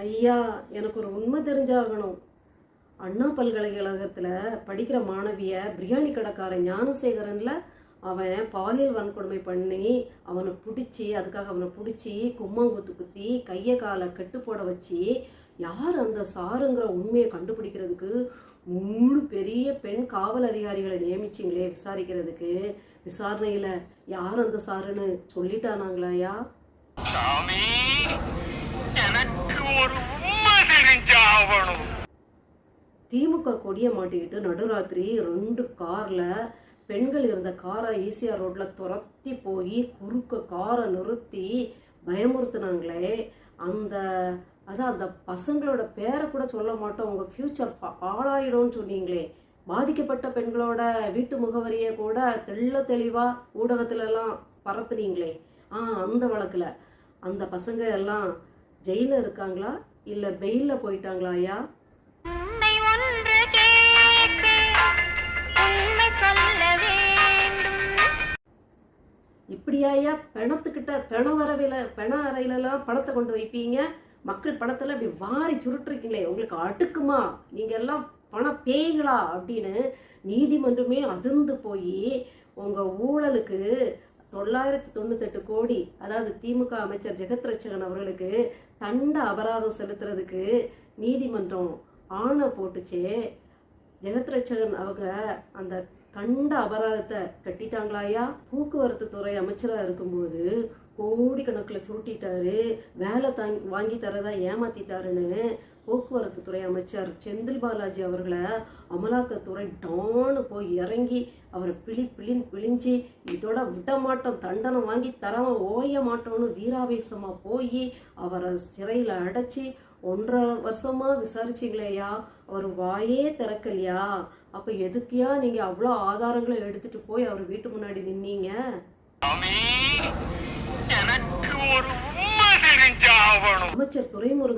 ஐயா எனக்கு ஒரு உண்மை தெரிஞ்சாகணும். அண்ணா பல்கலைக்கழகத்தில் படிக்கிற மாணவிய பிரியாணி கடைக்காரன் ஞானசேகரனில் அவன் பாலியல் வன்கொடுமை பண்ணி அவனை பிடிச்சி அதுக்காக அவனை பிடிச்சி கும்மாங்குத்து குத்தி கையை காலை கட்டு போட வச்சு யார் அந்த சாருங்கிற உண்மையை கண்டுபிடிக்கிறதுக்கு மூணு பெரிய பெண் காவல் அதிகாரிகளை நியமிச்சிங்களே விசாரிக்கிறதுக்கு? விசாரணையில் யார் அந்த சாருன்னு சொல்லிட்டானாங்களாயா ஒரு உண்மை தெரிஞ்சாகணும் திமுக கொடியை மாட்டிக்கிட்டு நடுராத்திரி ரெண்டு கார்ல பெண்கள் இருந்த காரை ஈசிஆர் ரோட்ல துரத்தி போய் குறுக்க காரை நிறுத்தி பயமுறுத்துனாங்களே. அந்த அதான் அந்த பசங்களோட பேரை கூட சொல்ல மாட்டோம். உங்க ஃபியூச்சர் பாழாயிடும்னு சொன்னீங்களே. பாதிக்கப்பட்ட பெண்களோட வீட்டு முகவரியை கூட தெள்ள தெளிவா ஊடகத்துல எல்லாம் பரப்புனீங்களே. ஆ அந்த வழக்குல. அந்த பசங்க எல்லாம் ஜெயில இருக்காங்களா? இல்ல பெயில்ல போயிட்டாங்களா ஐயா? இப்படியாயா பிணத்துக்கிட்ட பிண வரவில பிண அறையிலலாம் பணத்தை கொண்டு வைப்பீங்க? மக்கள் பணத்தெல்லாம் இப்படி வாரி சுருட்டுருக்கீங்களே உங்களுக்கு அடுக்குமா? நீங்க எல்லாம் பண பேய்களா அப்படின்னு நீதிமன்றமே அதிர்ந்து போய் உங்க ஊழலுக்கு தொள்ளாயிரத்தி தொண்ணூத்தெட்டு கோடி அதாவது திமுக அமைச்சர் ஜெகத் ரட்சகன் அவர்களுக்கு தண்ட அபராதம் செலுத்துறதுக்கு நீதிமன்றம் ஆணை போட்டுச்சே ஜெகத் ரட்சகன் அவங்க அந்த கண்ட அபராதத்தை கட்டிட்டாங்களாயா? போக்குவரத்து துறை அமைச்சராக இருக்கும்போது கோடிக்கணக்கில் சுருட்டிட்டாரு. வேலை தாங்கி வாங்கி தரதா ஏமாத்திட்டாருன்னு போக்குவரத்து துறை அமைச்சர் செந்தில் பாலாஜி அவர்களை அமலாக்கத்துறை டான்னு போய் இறங்கி அவரை பிழி பிழின் பிழிஞ்சு இதோட விட மாட்டோம் தண்டனை வாங்கி தராம ஓய மாட்டோம்னு வீராவேசமாக போய் அவரை சிறையில் அடைச்சி ஒன்றரை வருஷமா விசாரிச்சிங்களேயா அவர் வாயே திறக்கலையா? அப்போ எதுக்கியா நீங்கள் அவ்வளோ ஆதாரங்களை எடுத்துகிட்டு போய் அவர் வீட்டு முன்னாடி நின்னீங்க சாமி எனக்கு ஒரு உண்மை தெரிஞ்சாகணும் அமைச்சர் துரைமுருகன்